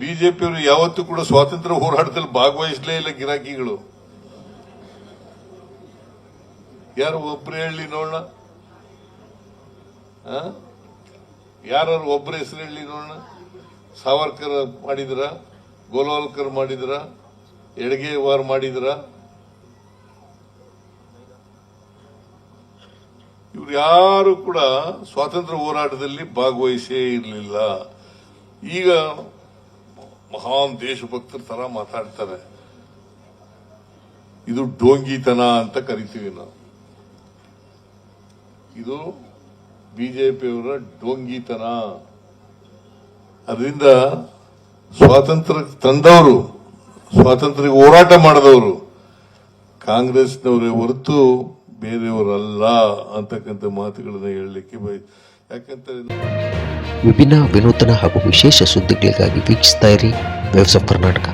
ಬಿಜೆಪಿಯವರು ಯಾವತ್ತೂ ಕೂಡ ಸ್ವಾತಂತ್ರ್ಯ ಹೋರಾಟದಲ್ಲಿ ಭಾಗವಹಿಸಲೇ ಇಲ್ಲ ಗಿರಾಕಿಗಳು. ಯಾರು ಒಬ್ರು ಹೇಳಿ ನೋಡೋಣ ಯಾರು ಒಬ್ಬರ ಹೆಸರು ಹೇಳಿ ನೋಡೋಣ ಸಾವರ್ಕರ್ ಮಾಡಿದ್ರ? ಗೋಲ್ವಾಲ್ಕರ್ ಮಾಡಿದ್ರ? ಎಡಗೇವಾರ್ ಮಾಡಿದ್ರ? ಇವ್ರು ಯಾರು ಕೂಡ ಸ್ವಾತಂತ್ರ್ಯ ಹೋರಾಟದಲ್ಲಿ ಭಾಗವಹಿಸೇ ಇರಲಿಲ್ಲ. ಈಗ ಮಹಾನ್ ದೇಶಭಕ್ತರ ತರ ಮಾತಾಡ್ತಾರೆ. ಇದು ಡೋಂಗಿತನ ಅಂತ ಕರಿತೀವಿ ನಾವು. ಇದು ಬಿಜೆಪಿಯವರ ಡೋಂಗಿತನ. ಅದರಿಂದ ಸ್ವಾತಂತ್ರ್ಯ ತಂದವರು ಸ್ವಾತಂತ್ರ್ಯ ಹೋರಾಟ ಮಾಡಿದವರು ಕಾಂಗ್ರೆಸ್ನವರೇ ಹೊರತು ಬೇರೆಯವರಲ್ಲ ಅಂತಕ್ಕಂಥ ಮಾತುಗಳನ್ನ ಹೇಳಲಿಕ್ಕೆ ಬಯ ಯಾಕಂತ ವಿಭಿನ್ನ ವಿನೂತನ ಹಾಗೂ ವಿಶೇಷ ಸುದ್ದಿಗಳಿಗಾಗಿ ವೀಕ್ಷಿಸ್ತಾ ಇರಿ ಆಫ್ ಕರ್ನಾಟಕ.